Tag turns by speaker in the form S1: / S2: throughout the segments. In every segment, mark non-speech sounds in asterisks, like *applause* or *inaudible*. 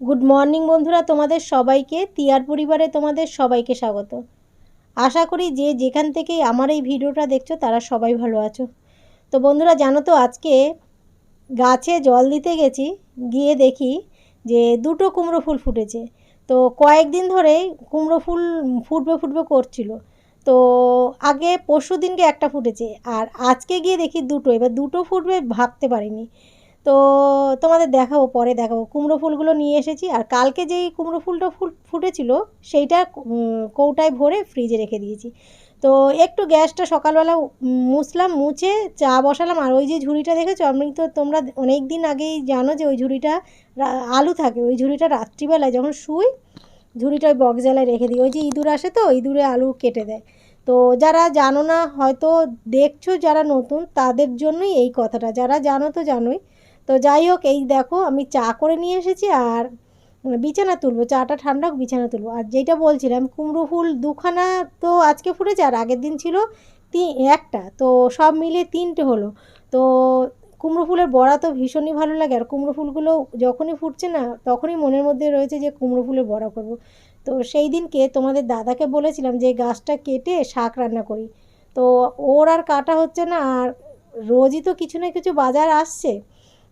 S1: Good morning বন্ধুরা, তোমাদের সবাইকে, তিয়ার পরিবারে তোমাদের সবাইকে স্বাগত। আশা করি যে যেখান থেকেই আমার এই ভিডিওটা দেখছ, তারা সবাই ভালো আছো। তো বন্ধুরা, জানো তো, আজকে গাছে জল দিতে গেছি, গিয়ে দেখি যে দুটো কুমড়ো ফুল ফুটেছে। তো কয়েকদিন ধরেই কুমড়ো ফুল ফুটবে ফুটবে করছিল। তো আগে পরশু দিনকে একটা ফুটেছে, আর আজকে গিয়ে দেখি দুটো, এবার দুটো ফুটবে ভাবতে পারিনি। তো তোমাদের দেখাবো, পরে দেখাবো। কুমড়ো ফুলগুলো নিয়ে এসেছি আর কালকে যেই কুমড়ো ফুলটা ফুল ফুটেছিল সেইটা কৌটায় ভরে ফ্রিজে রেখে দিয়েছি। তো একটু গ্যাসটা সকালবেলা মুছলাম, মুছে চা বসালাম। আর ওই যে ঝুড়িটা দেখেছ? আমি তো তোমরা অনেক দিন আগেই জানো যে ওই ঝুড়িটা আলু থাকে। ওই ঝুড়িটা রাত্রিবেলায় যখন শুই, ঝুড়িটা ওই জ্বালায় রেখে দিই। ওই যে ইঁদুর আসে তো, ইঁদুরে আলু কেটে দেয়। তো যারা জানো না, হয়তো দেখছ যারা নতুন, তাদের জন্যই এই কথাটা। যারা জানো তো জানোই তো যাই হোক এই দেখো আমি চা করে নিয়ে এসেছি আর বিছানা তুলবো, চাটা ঠান্ডা হোক বিছানা তুলবো। আর যেটা বলছিলাম, কুমড়ো ফুল দুখানা তো আজকে ফুটেছে আর আগের দিন ছিল তি, একটা, তো সব মিলিয়ে তিনটে হলো। তো কুমড়ো ফুলের বড়া তো ভীষণই ভালো লাগে আর কুমড়ো ফুলগুলো যখনই ফুটছে না, তখনই মনের মধ্যে রয়েছে যে কুমড়ো ফুলের বড়া করব। তো সেই দিনকে তোমাদের দাদাকে বলেছিলাম যে গাছটা কেটে শাক রান্না করি। তো ওর আর কাটা হচ্ছে না আর রোজই তো কিছু না কিছু বাজার আসছে।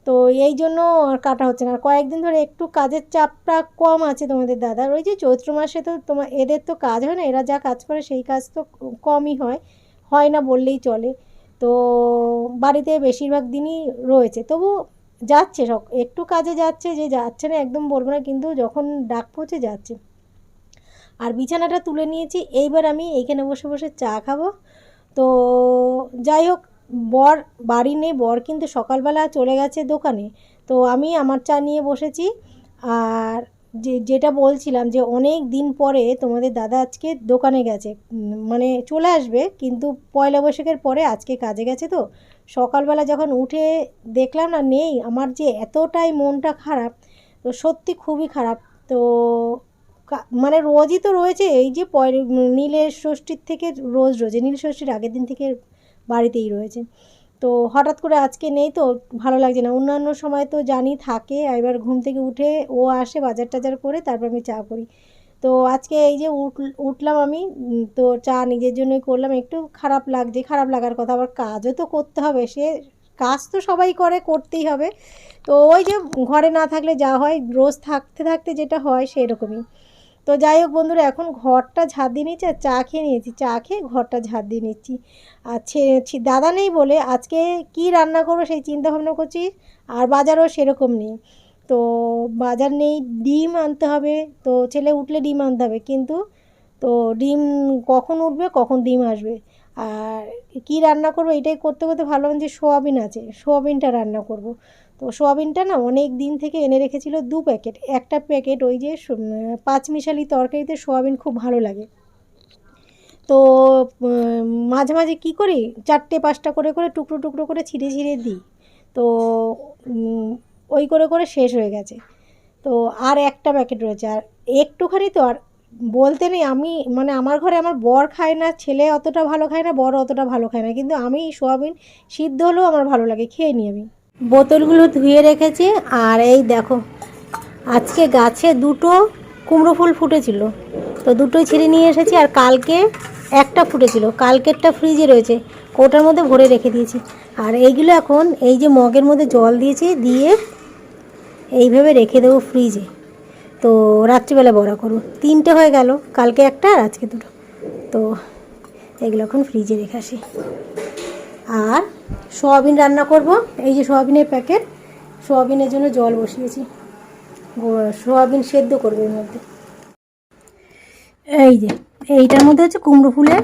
S1: তো এই জন্য আর কাটা হচ্ছে না। আর কয়েকদিন ধরে একটু কাজের চাপটা কম আছে তোমাদের দাদার। ওই যে চৈত্র মাসে তো তোমার এদের তো কাজ হয় না, এরা যা কাজ করে সেই কাজ তো কমই হয় হয় না বললেই চলে। তো বাড়িতে বেশিরভাগ দিনই রয়েছে। তবু যাচ্ছে সব একটু কাজে যাচ্ছে যে যাচ্ছে না একদম বলব না, কিন্তু যখন ডাক পৌঁছে যাচ্ছে। আর বিছানাটা তুলে নিয়েছি, এইবার আমি এইখানে বসে বসে চা খাব। তো যাই হোক বর, বাড়ি নেই, বর কিন্তু সকালবেলা চলে গেছে দোকানে। তো আমি আমার চা নিয়ে বসেছি। আর যে, যেটা বলছিলাম যে, অনেক দিন পরে তোমাদের দাদা আজকে দোকানে গেছে। মানে চলে আসবে, কিন্তু পয়লা বৈশাখের পরে আজকে কাজে গেছে তো। সকালবেলা যখন উঠে দেখলাম না, নেই, আমার যে এতটাই মনটা খারাপ, তো সত্যি খুবই খারাপ। তো মানে রোজই তো রয়েছে, এই যে পয়, নীলের ষষ্ঠীর থেকে রোজ রোজে, নীল ষষ্ঠীর আগের দিন থেকে বাড়িতেই রয়েছে তো হঠাৎ করে আজকে নেই তো, ভালো লাগছে না। অন্যান্য সময় তো জানি থাকে, এবার ঘুম থেকে উঠে ও আসে বাজার টাজার করে, তারপর আমি চা করি। তো আজকে এই যে উঠ- উঠলাম আমি তো চা নিজের জন্যই করলাম, একটু খারাপ লাগছে, খারাপ লাগার কথা, আবার কাজও তো করতে হবে, সে কাজ তো সবাই করে, করতেই হবে। তো ওই যে ঘরে না থাকলে যা হয়, রোজ থাকতে থাকতে যেটা হয়, সেরকমই। তো যাই হোক বন্ধুরা, এখন ঘরটা ঝাড় দিয়ে নিচ্ছি আর চা খেয়ে নিয়েছি। চা খেয়ে ঘরটা ঝাড় দিয়ে নিচ্ছি। আর দাদা নেই বলে আজকে কি রান্না করব সেই চিন্তা ভাবনা করছি, আর বাজারও সেরকম নেই। তো বাজার নেই, ডিম আনতে হবে। তো ছেলে উঠলে ডিম আনতে হবে, কিন্তু তো ডিম কখন উঠবে, কখন ডিম আসবে? আর কি রান্না করব, এটাই করতে করতে ভাবলাম যে সোয়াবিন আছে, সোয়াবিনটা রান্না করব। তো সোয়াবিনটা না অনেক দিন থেকে এনে রেখেছিল দু প্যাকেট। একটা প্যাকেট ওই যে পাঁচমিশালি তরকারিতে সোয়াবিন খুব ভালো লাগে। তো মাঝে মাঝে কী করি, চারটে পাঁচটা করে করে টুকরো টুকরো করে ছিঁড়ে ছিঁড়ে দিই। তো ওই করে করে শেষ হয়ে গেছে। তো আর একটা প্যাকেট রয়েছে। আর একটুখানি তো, আর বলতে নেই, আমি মানে আমার ঘরে আমার বর খায় না, ছেলে অতটা ভালো খায় না, বর অতটা ভালো খায় না। কিন্তু আমি সোয়াবিন সিদ্ধ হলেও আমার ভালো লাগে, খেয়ে নিই আমি। বোতলগুলো ধুয়ে রেখেছি আর এই দেখো, আজকে গাছে দুটো কুমড়ো ফুল ফুটেছিল। তো দুটোই ছিঁড়ে নিয়ে এসেছি আর কালকে একটা ফুটেছিল। কালকেরটা ফ্রিজে রয়েছে, ওটার মধ্যে ভরে রেখে দিয়েছি। আর এইগুলো এখন এই যে মগের মধ্যে জল দিয়েছি, দিয়ে এইভাবে রেখে দেবো ফ্রিজে তো রাত্রিবেলা বড়া করব। তিনটে হয়ে গেল, কালকে একটা আর আজকে দুটো। তো এগুলো এখন ফ্রিজে রেখে আসি। আর সোয়াবিন রান্না করব। এই যে সোয়াবিনের প্যাকেট, সোয়াবিনের জন্য জল বসিয়েছি। সোয়াবিন সেদ্ধ করবে এর মধ্যে। এই যে, এইটার মধ্যে হচ্ছে কুমড়ো ফুলের,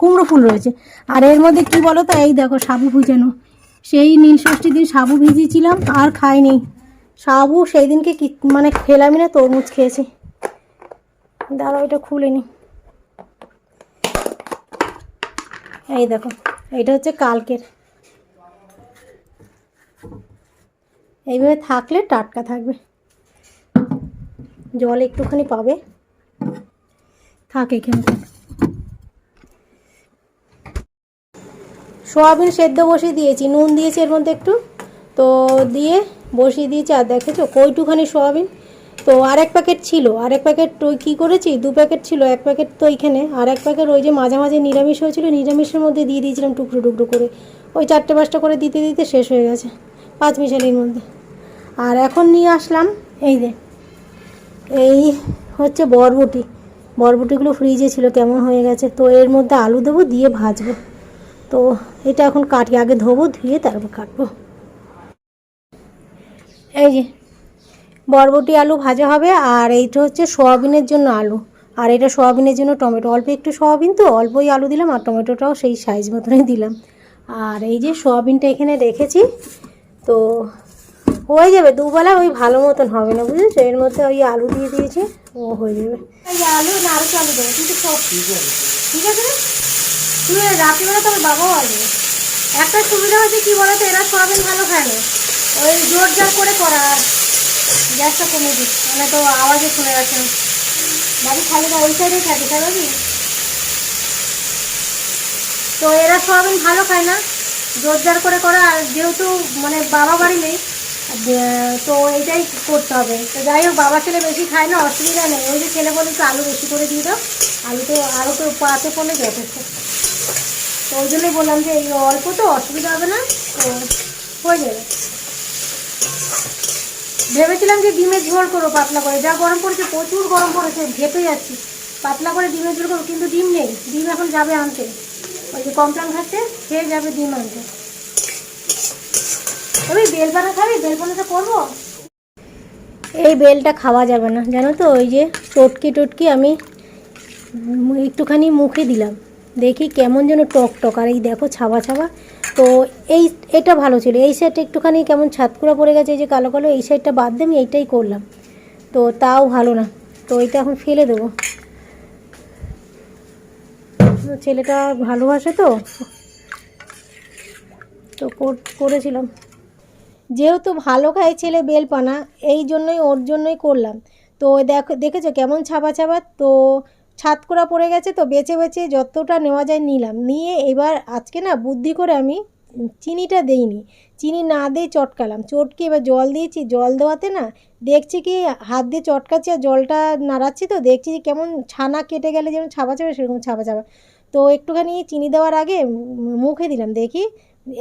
S1: কুমড়ো ফুল রয়েছে। আর এর মধ্যে কি বলো তো? এই দেখো সাবু ভিজানো। সেই নীল ষষ্ঠীর দিন সাবু ভিজিয়েছিলাম, আর খাইনি। সাবু সেই দিনকে কি মানে খেলামই না, তরমুজ খেয়েছি। দাঁড়াও, এটা খুলে নি। এই দেখো, এটা হচ্ছে কালকের। এইভাবে থাকলে টাটকা থাকবে। জল একটুখানি পাবে। থাক থাক। সোয়াবিন সেদ্ধ বসিয়ে দিয়েছি। নুন দিয়েছি এর মধ্যে একটু। তো দিয়ে বসিয়ে দিয়েছি। আর দেখেছ কইটুখানি সোয়াবিন। তো আরেক প্যাকেট ছিল। আরেক প্যাকেট ওই কী করেছি? দু প্যাকেট ছিল। এক প্যাকেট তো এইখানে। আর এক প্যাকেট ওই যে মাঝে মাঝে নিরামিষ হয়েছিল। নিরামিষের মধ্যে দিয়ে দিয়েছিলাম টুকরো টুকরো করে। ওই চারটে পাঁচটা করে দিতে দিতে শেষ হয়ে গেছে। পাঁচ মিশালির মধ্যে। আর এখন নিয়ে আসলাম, এই যে, এই হচ্ছে বরবটি। বরবটিগুলো ফ্রিজে ছিল, কেমন হয়ে গেছে? তো এর মধ্যে আলু দেবো, দিয়ে ভাজবো। তো এটা এখন কাটি, আগে ধোবো, ধুয়ে তারপর কাটবো। এই যে, বরবটি আলু ভাজা হবে, আর এইটা হচ্ছে সোয়াবিনের জন্য আলু। আর এটা সোয়াবিনের জন্য টমেটো। অল্প একটু সোয়াবিন তো, অল্পই আলু দিলাম, আর টমেটোটাও সেই সাইজ মতনই দিলাম। আর এই যে সোয়াবিনটা এখানে রেখেছি, তো হয়ে যাবে দুবেলা ওই ভালো মতন হবে না বুঝেছ? এর মধ্যে ওই আলু দিয়ে দিয়েছি ও হয়ে যাবে। এই আলু না আরও আলু দেবো কিন্তু সব ঠিক আছে। তুই রাত্রিবেলা তোমার বাবাও আসবে। একটা সুবিধা হচ্ছে কি বলতো এরা সোয়াবিন ভালো খায় না। ওই জোর জার করে করা আর গ্যাসটা কমে দিস মানে তো আওয়াজে শুনে না। বাড়ি খালি না ওই সাইডেই থাকে তাই বুঝলি তো এরা সোয়াবিন ভালো খায় না জোর জার করে করা আর যেহেতু মানে বাবা বাড়ি নেই তো এটাই করতে হবে। তো যাই হোক বাবা ছেলে বেশি খায় না, অসুবিধা নেই। ওই যে ছেলে বলে একটু আলু বেশি করে দিয়ে দাও। আলু তো আলু তো পাতে পড়লে যথেষ্ট। তো ওই জন্যই বললাম যে, এই অল্প তো, অসুবিধা হবে না। তো হয়ে যাবে। ভেবেছিলাম যে ডিমের ঝোল করব পাতলা করে। যা গরম পড়েছে, প্রচুর গরম পড়েছে ঘেপে যাচ্ছি। পাতলা করে ডিমের ঝোল করব, কিন্তু ডিম নেই। ডিম এখন যাবে আনতে। ওই যে কমপ্লান খাচ্ছে, খেয়ে যাবে ডিম আনতে। ওই বেলপানা খাবি? বেলপানাটা করব? এই বেলটা খাওয়া যাবে না, জানো তো, ওই যে টটকি টটকি আমি একটুখানি মুখে দিলাম। দেখি কেমন যেন টক টক, আর এই দেখো ছাবা ছাবা তো এই, এটা ভালো ছিল। এই সাইডটা একটুখানি কেমন ছাতকুড়া পড়ে গেছে, এই যে কালো কালো, এই সাইডটা বাদ দিয়ে আমি এইটাই করলাম। তো তাও ভালো না। তো এইটা এখন ফেলে দেবো। ছেলেটা ভালোবাসে তো তো কর- করেছিলাম। যেহেতু ভালো খায় ছেলে বেলপানা, এই জন্যই ওর জন্যই করলাম। তো দেখো, দেখেছ কেমন ছাপা ছাপা? তো ছাদ করা পড়ে গেছে, তো বেছে বেছে যতটা নেওয়া যায় নিলাম। নিয়ে এবার আজকে না বুদ্ধি করে আমি চিনিটা দেইনি। চিনি না দিয়ে চটকালাম। চটকে এবার জল দিয়েছি। জল দেওয়াতে না দেখছি কি হাত দিয়ে চটকাচ্ছি আর জলটা নাড়াচ্ছি তো, দেখছি যে কেমন ছানা কেটে গেলে যেমন ছাপা ছাবা সেরকম ছাপা ছাপা। তো একটুখানি চিনি দেওয়ার আগে মুখে দিলাম। দেখি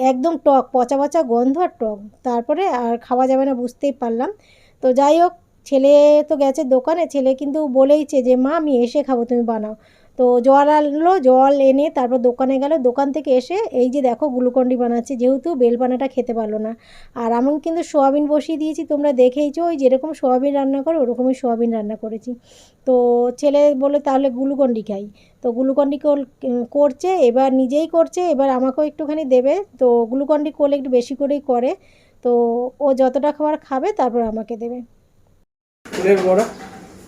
S1: একদম টক, পচা পচা গন্ধ আর টক। তারপরে আর খাওয়া যাবে না, বুঝতেই পারলাম। তো যাই হোক, ছেলে তো গেছে দোকানে, ছেলে কিন্তু বলেইছে যে, মা, আমি এসে খাব, তুমি বানাও। তো জল আনলো জল এনে তারপর দোকানে গেল। দোকান থেকে এসে এই যে দেখো গ্লুকন্ডি বানাচ্ছে যেহেতু বেলপানাটা খেতে পারল না। আর আমি কিন্তু সোয়াবিন বসিয়ে দিয়েছি তোমরা দেখেইছো ওই যেরকম সোয়াবিন রান্না করো ওরকমই সোয়াবিন রান্না করেছি। তো ছেলে বলে তাহলে গ্লুকন্ডি খাই। তো গ্লুকন্ডি কর- করছে এবার নিজেই করছে এবার আমাকেও একটুখানি দেবে। তো গ্লুকন্ডি করলে একটু বেশি করেই করে। তো ও যতটা খাবার খাবে তারপর আমাকে দেবে।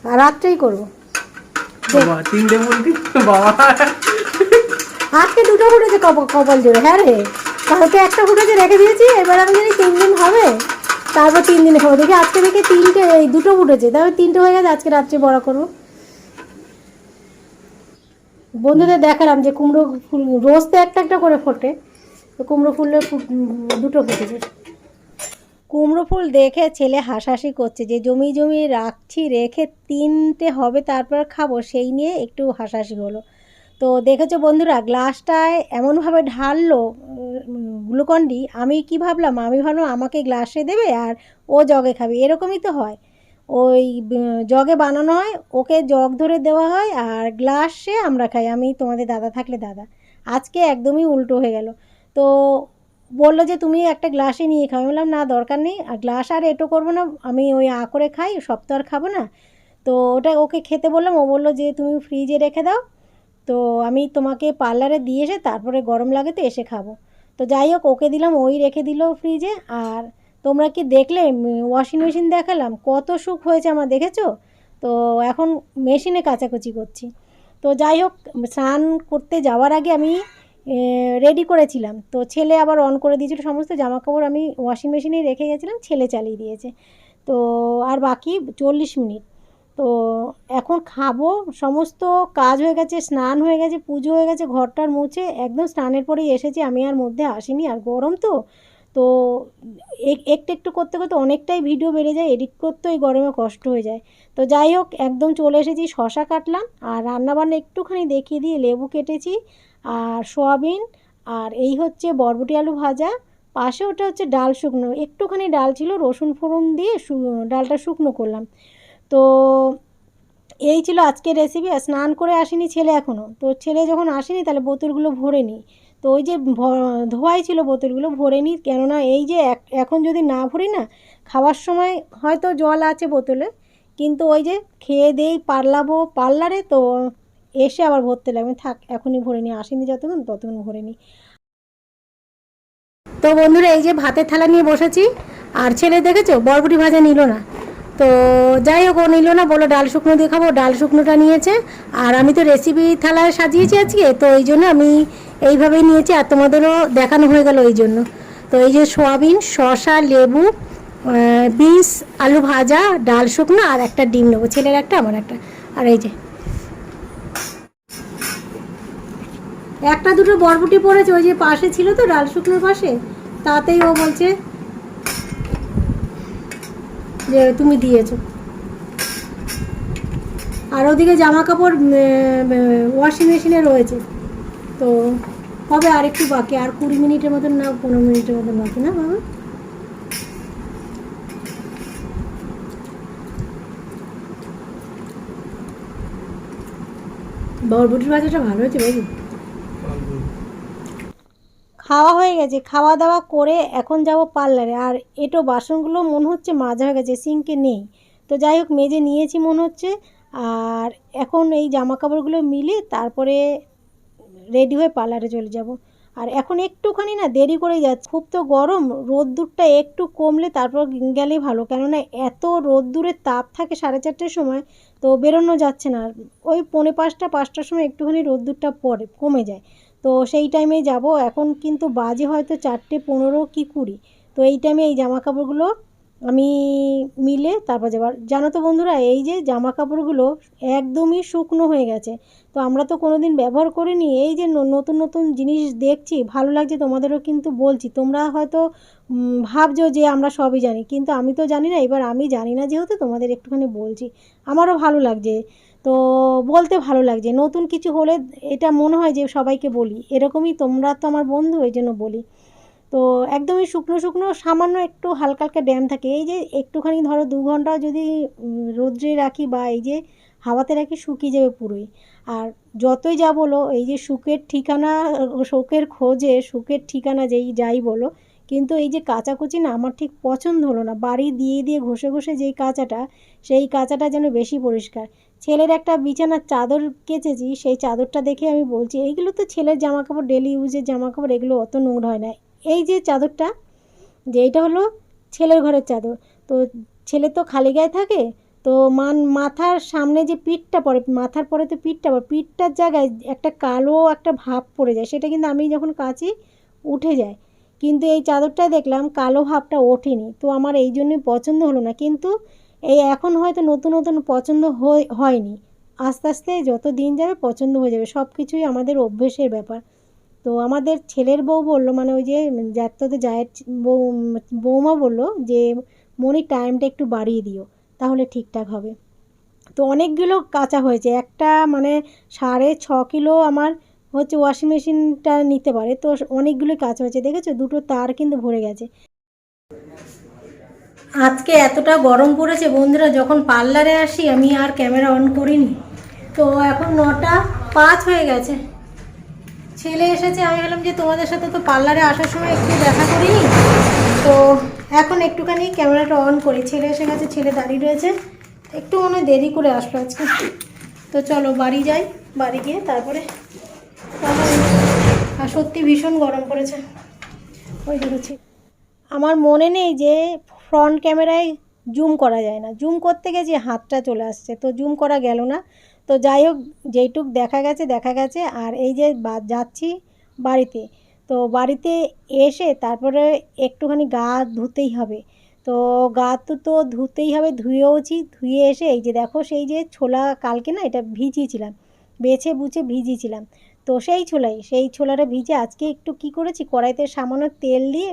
S1: আর রাত্রেই করব।
S2: বাবা, তিনটে মুরগি বাবা।
S1: আজকে দুটো ফুটেছে কপ- কপাল জোরে হ্যাঁ রে? কালকে একটা ফুটেছে, রেখে দিয়েছি, এবার আমি জানি তিন দিন হবে। তারপর তিন দিনে খাব। দেখি আজকে দেখি তিনটে, এই দুটো ফুটেছে। তারপর তিনটে হয়ে গেছে, আজকে রাত্রে বড়া করব। বন্ধুদের দেখালাম যে কুমড়ো ফুল, রোজ তো একটা একটা করে ফোটে। তো কুমড়ো ফুলের ফু- দুটো ফুটেছে। কুমড়ো ফুল দেখে ছেলে হাসাহাসি করছে যে, জমি জমি রাখছি, রেখে তিনটে হবে, তারপর খাব। সেই নিয়ে একটু হাসাহাসি হলো। তো দেখেছ বন্ধুরা, গ্লাসটায় এমনভাবে ঢাললো গ্লুকন্ডি আমি কি ভাবলাম? আমি ভাবলাম, আমাকে গ্লাসে দেবে আর ও জগে খাবে। এরকমই তো হয়। ওই জগে বানানো হয়, ওকে জগ ধরে দেওয়া হয় আর গ্লাসে আমরা খাই। আমি তোমাদের দাদা থাকলে দাদা। আজকে একদমই উল্টো হয়ে গেল। তো বলল যে, তুমি একটা গ্লাসে নিয়ে খাও। বললাম, না, দরকার নেই। আর গ্লাস আর এটো করব না। আমি ওই আ করে খাই, সব তো আর খাব না। তো ওটা ওকে খেতে বললাম। ও বলল যে, তুমি ফ্রিজে রেখে দাও। তো আমি তোমাকে পার্লারে দিয়ে এসে তারপরে গরম লাগে তো এসে খাব। তো যাই হোক, ওকে দিলাম, ওই রেখে দিল ফ্রিজে। আর তোমরা কি দেখলে? ওয়াশিং মেশিন দেখালাম। কত সুখ হয়েছে আমার, দেখেছ? তো এখন মেশিনে কাচাকুচি করছি। তো যাই হোক, স্নান করতে যাওয়ার আগে আমি রেডি করেছিলাম। তো ছেলে আবার অন করে দিয়েছিল সমস্ত জামা কাপড় আমি ওয়াশিং মেশিনে রেখে গেছিলাম, ছেলে চালিয়ে দিয়েছে। তো আর বাকি চল্লিশ মিনিট। তো এখন খাব, সমস্ত কাজ হয়ে গেছে, স্নান হয়ে গেছে, পুজো হয়ে গেছে, ঘরটার মুছে, একদম স্নানের পরেই এসেছি, আমি আর মধ্যে আসিনি, আর গরম তো। তো এক- একটু একটু করতে করতে অনেকটাই ভিডিও বেড়ে যায় এডিট করতে এই গরমে কষ্ট হয়ে যায়। তো যাই হোক, একদম চলে এসেছি, শশা কাটলাম, আর রান্নাবান্না একটুখানি দেখিয়ে দিয়ে লেবু কেটেছি আর সোয়াবিন, আর এই হচ্ছে বরবটি আলু ভাজা। পাশে ওটা হচ্ছে ডাল শুকনো। একটুখানি ডাল ছিল, রসুন ফোড়ন দিয়ে ডালটা শুকনো করলাম। তো এই ছিল আজকের রেসিপি স্নান করে আসেনি ছেলে এখনও তো ছেলে যখন আসেনি, তাহলে বোতলগুলো ভরে নিই তো ওই যে ধোয়াই ছিল বোতলগুলো ভরে নিই কেননা এই যে এখন যদি না ভরি না, খাওয়ার সময় হয়তো জল আছে বোতলে। কিন্তু ওই যে খেয়ে দেই পারলাবো পার্লারে, তো এসে আবার ভরতে লাগবে থাক, এখনই ভরে নিই। আসেনি যতক্ষণ, ততক্ষণ ভরে নিই। তো বন্ধুরা, এই যে ভাতের থালা নিয়ে বসেছি, আর ছেলে দেখেছ? বরবটি ভাজা নিল না। তো যাই হোক, ও নিল না বলো ডাল শুকনো দিয়ে খাব। ডাল শুকনোটা নিয়েছে, আর আমি তো রেসিপি থালায় সাজিয়েছি আজকে, তো এই জন্য আমি এইভাবেই নিয়েছি, আর তোমাদেরও দেখানো হয়ে গেল এই জন্য। তো এই যে সোয়াবিন, শসা, লেবু বিনস, আলু ভাজা, ডাল শুকনো, আর একটা ডিম নেব। ছেলের একটা, আমার একটা। আর এই যে একটা দুটো বরবটি পড়েছে, ওই যে পাশে ছিল তো ডাল শুকনোর পাশে, তাতেই ও বলছে যে তুমি দিয়েছ। আর ওদিকে জামা কাপড় ওয়াশিং মেশিনে রয়েছে। তো হবে আর একটু বাকি, আর কুড়ি মিনিটের মতন না, পনেরো মিনিটের মতন বাকি না বাবা? বরবটির ভাজাটা ভালো হয়েছে বাবু খাওয়া হয়ে গেছে। খাওয়া দাওয়া করে এখন যাব পার্লারে। আর এটো বাসনগুলো মনে হচ্ছে মাজা হয়ে গেছে, সিঙ্কে নেই। তো যাই হোক, মেজে নিয়েছি মনে হচ্ছে। আর এখন এই জামা কাপড়গুলো মিলে তারপরে রেডি হয়ে পার্লারে চলে যাব। আর এখন একটুখানি না দেরি করে যাচ্ছে। খুব তো গরম, রোদ্দুরটা একটু কমলে তারপর গেলেই ভালো। কেননা এত রোদ্দুরের তাপ থাকে সাড়ে চারটের সময়, তো বেরোনো যাচ্ছে না। ওই পৌনে পাঁচটা, পাঁচটার সময় একটুখানি রোদ্দুরটা পড়ে কমে যায়। তো সেই টাইমে যাব। এখন কিন্তু বাজে হয়তো চারটে পনেরো কি কুড়ি। তো এই টাইমে এই জামা কাপড়গুলো আমি মিলে তারপর যাবার জানো তো বন্ধুরা, এই যে জামা কাপড়গুলো একদমই শুকনো হয়ে গেছে। তো আমরা তো কোনো দিন ব্যবহার করিনি। এই যে নতুন নতুন জিনিস দেখছি, ভালো লাগছে তোমাদেরও কিন্তু বলছি। তোমরা হয়তো ভাবছ যে আমরা সবই জানি, কিন্তু আমি তো জানি না। এবার আমি জানি না যেহেতু তোমাদের একটুখানি বলছি। আমারও ভালো লাগছে। তো বলতে ভালো লাগছে। নতুন কিছু হলে এটা মনে হয় যে সবাইকে বলি। এরকমই তোমরা তো আমার বন্ধু, এই জন্য বলি। তো একদমই শুকনো শুকনো, সামান্য একটু হালকা হালকা ড্যাম থাকে। এই যে একটুখানি ধরো দু ঘণ্টা যদি রোদ্রে রাখি বা এই যে হাওয়াতে রাখি, শুকিয়ে যাবে পুরোই। আর যতই যা বলো, এই যে সুখের ঠিকানা, সুখের খোঁজে, সুখের ঠিকানা যেই, যাই বলো কিন্তু এই যে কাচাকুচি না আমার ঠিক পছন্দ হলো না। বাড়ি দিয়ে দিয়ে ঘষে ঘষে যেই কাচাটা, সেই কাঁচাটা যেন বেশি পরিষ্কার। ছেলের একটা বিছানার চাদর কেচেছি, সেই চাদরটা দেখে আমি বলছি, এইগুলো তো ছেলের জামা কাপড় ডেলি ইউজের জামা কাপড় এগুলো অত নোংরা হয় না। এই যে চাদরটা যে এইটা হলো ছেলের ঘরের চাদর। তো ছেলে তো খালি গায়ে থাকে, তো মান, মাথার সামনে যে পিঠটা পড়ে, মাথার পরে তো পিঠটা পড়ে, পিঠটার জায়গায় একটা কালো একটা ভাব পড়ে যায়। সেটা কিন্তু আমি যখন কাচি, উঠে যায়। কিন্তু এই চাদরটায় দেখলাম কালো ভাবটা ওঠেনি। তো আমার এই জন্যই পছন্দ হলো না। কিন্তু এই এখন হয়তো নতুন নতুন পছন্দ হয়ে- হয়নি। আস্তে আস্তে যত দিন যাবে পছন্দ হয়ে যাবে। সব কিছুই আমাদের অভ্যেসের ব্যাপার। তো আমাদের ছেলের বউ বলল মানে ওই যে যাত্রাতে জায়ের বউ বৌমা বলল যে মনি টাইমটা একটু বাড়িয়ে দিও। তাহলে ঠিকঠাক হবে। তো অনেকগুলো কাঁচা হয়েছে। একটা মানে সাড়ে ছ কিলো আমার হচ্ছে ওয়াশিং মেশিনটা নিতে পারে। তো অনেকগুলো কাজ হয়েছে, দেখেছ? দুটো তার কিন্তু ভরে গেছে। আজকে এতটা গরম পড়েছে, বন্ধুরা, যখন পার্লারে আসি, আমি আর ক্যামেরা অন করিনি। তো এখন নটা পাঁচ হয়ে গেছে। ছেলে এসেছে, আমি ভাবলাম যে তোমাদের সাথে তো পার্লারে আসার সময় একটু দেখা করিনি। তো এখন একটুখানি ক্যামেরাটা অন করি। ছেলে এসে গেছে, ছেলে দাঁড়িয়ে রয়েছে। একটু মনে দেরি করে আসলো আজকে। তো চলো, বাড়ি যাই, বাড়ি গিয়ে তারপরে। আর সত্যি ভীষণ গরম পড়েছে। ওই দেখেছি। আমার মনে নেই যে ফ্রন্ট ক্যামেরায় জুম করা যায় না। জুম করতে গেছি হাতটা চলে আসছে, তো জুম করা গেল না। তো যাই হোক, যেইটুক দেখা গেছে দেখা গেছে। আর এই যে যাচ্ছি বাড়িতে। তো বাড়িতে এসে তারপরে একটুখানি গা ধুতেই হবে। তো গা তো তো ধুতেই হবে, ধুয়েওছি। ধুয়ে এসে এই যে দেখো, সেই যে ছোলা কালকে না, এটা ভিজিয়েছিলাম। বেছে বুছে ভিজিয়েছিলাম। তো সেই ছোলাই, সেই ছোলাটা ভিজে আজকে একটু কি করেছি, কড়াইতে সামান্য তেল দিয়ে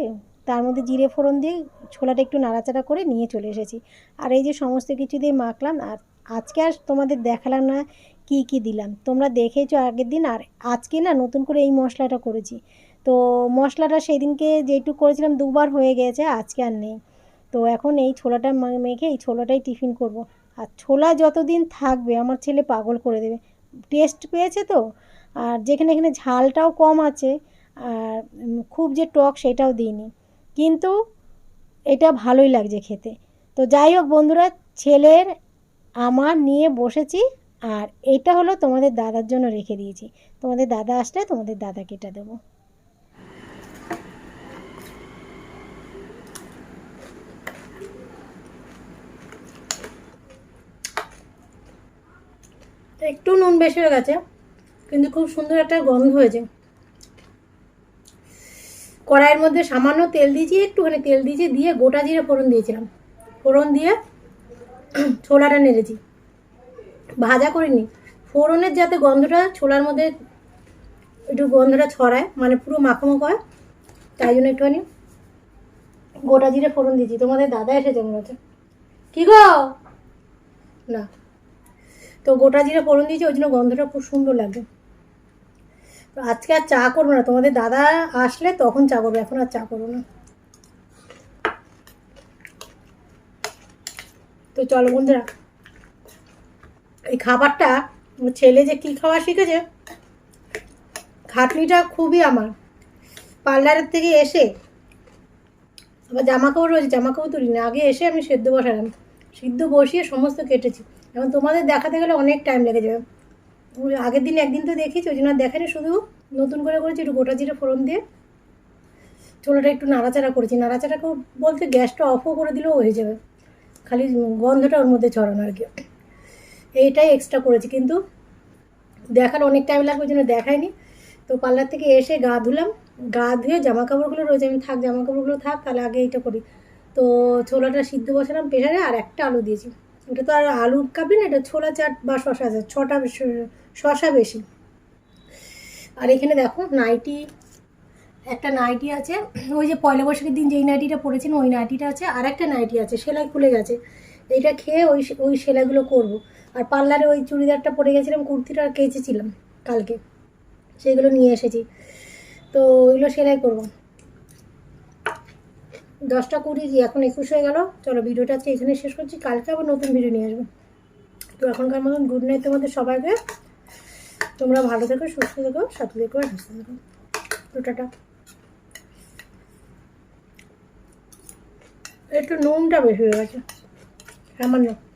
S1: তার মধ্যে জিরে ফোড়ন দিয়ে ছোলাটা একটু নাড়াচাড়া করে নিয়ে চলে এসেছি। আর এই যে সমস্ত কিছু দিয়ে মাখলাম, আর আজকে আর তোমাদের দেখালাম না কি কি দিলাম। তোমরা দেখেছ আগের দিন, আর আজকে না নতুন করে এই মশলাটা করেছি। তো মশলাটা সেই দিনকে যেটুকু করেছিলাম দুবার হয়ে গেছে, আজকে আর নেই। তো এখন এই ছোলাটা মেখে এই ছোলাটাই টিফিন করব। আর ছোলা যতদিন থাকবে, আমার ছেলে পাগল করে দেবে। টেস্ট পেয়েছে তো? আর যেখানে, এখানে ঝালটাও কম আছে আর খুব যে টক সেটাও দিইনি। কিন্তু এটা ভালোই লাগছে খেতে। তো যাই হোক বন্ধুরা, ছেলের আমার নিয়ে বসেছি আর এটা হলো তোমাদের দাদার জন্য রেখে দিয়েছি। তোমাদের দাদা আসলে তোমাদের দাদাকে এটা দেবো। একটু নুন বেশি হয়ে গেছে। কিন্তু খুব সুন্দর একটা গন্ধ হয়েছে। কড়াইয়ের মধ্যে সামান্য তেল দিয়েছি, একটুখানি তেল দিয়েছি, দিয়ে গোটা জিরে ফোড়ন দিয়েছিলাম। ফোড়ন দিয়ে *clears throat* ছোলাটা নেড়েছি। ভাজা করিনি। ফোড়নের যাতে গন্ধটা ছোলার মধ্যে একটু গন্ধটা ছড়ায় মানে পুরো মাখামাখো হয়, তাই জন্য একটুখানি গোটা জিরে ফোড়ন দিয়েছি। তোমাদের দাদা এসেছে মনে হচ্ছে। কী গো? না। তো গোটা জিরে ফোড়ন দিয়েছি, ওই জন্য গন্ধটা খুব সুন্দর লাগে আজকে আর চা করব না। তোমাদের দাদা আসলে তখন চা করব, এখন আর চা করব না। তো চলো বন্ধুরা, এই খাবারটা ছেলে যে কী খাওয়া শিখেছে, খাটনিটা খুবই আমার। পার্লারের থেকে এসে আবার জামা কাপড় রয়েছে জামা কাপড় তুলি না, আগে এসে আমি সেদ্ধ বসালাম। সিদ্ধ বসিয়ে সমস্ত কেটেছি। এখন তোমাদের দেখাতে গেলে অনেক টাইম লেগে যাবে। আগের দিন একদিন তো দেখেছি ওই জন্য দেখানি শুধু নতুন করে করেছি একটু গোটা জিরে ফোড়ন দিয়ে। ছোলাটা একটু নাড়াচাড়া করেছি, নাড়াচাড়া বলতে গ্যাসটা অফও করে দিলেও হয়ে যাবে। খালি গন্ধটা ওর মধ্যে ছড়ানো আর কি। এইটাই এক্সট্রা করেছি, কিন্তু দেখার অনেক টাইম লাগবে ওই জন্য দেখাইনি তো পার্লার থেকে এসে গা ধুলাম, গা ধুয়ে জামা কাপড়গুলো রয়েছে, আমি থাক জামা কাপড়গুলো থাক, তাহলে আগে এইটা করি। তো ছোলাটা সিদ্ধ বসালাম প্রেশারে আর একটা আলু দিয়েছি। ওটা তো আর আলু কাবলি না, এটা ছোলা চাট বা শশা আছে, ছটা শশা বেশি। আর এখানে দেখো নাইটি, একটা নাইটি আছে, ওই যে পয়লা বৈশাখের দিন যেই নাইটিটা পরেছেন, ওই নাইটিটা আছে, আর একটা নাইটি আছে, সেলাই খুলে গেছে। এইটা খেয়ে ওই ওই সেলাইগুলো করব। আর পার্লারে ওই চুড়িদারটা পরে গেছিলাম, কুর্তিটা কেচেছিলাম কালকে। সেগুলো নিয়ে এসেছি। তো ওইগুলো সেলাই করব। দশটা কুড়ি এখন একুশ হয়ে গেল। চলো ভিডিওটা আজকে এখানে শেষ করছি। কালকে আবার নতুন ভিডিও নিয়ে আসব। তো এখনকার মতন গুড নাইট তোমাদের সবাইকে। তোমরা ভালো থেকো, সুস্থ থেকো, সাথে থেকো হাসতে থেকো। তো টাটা। একটু নুনটা বেশি হয়ে গেছে। সামান্য।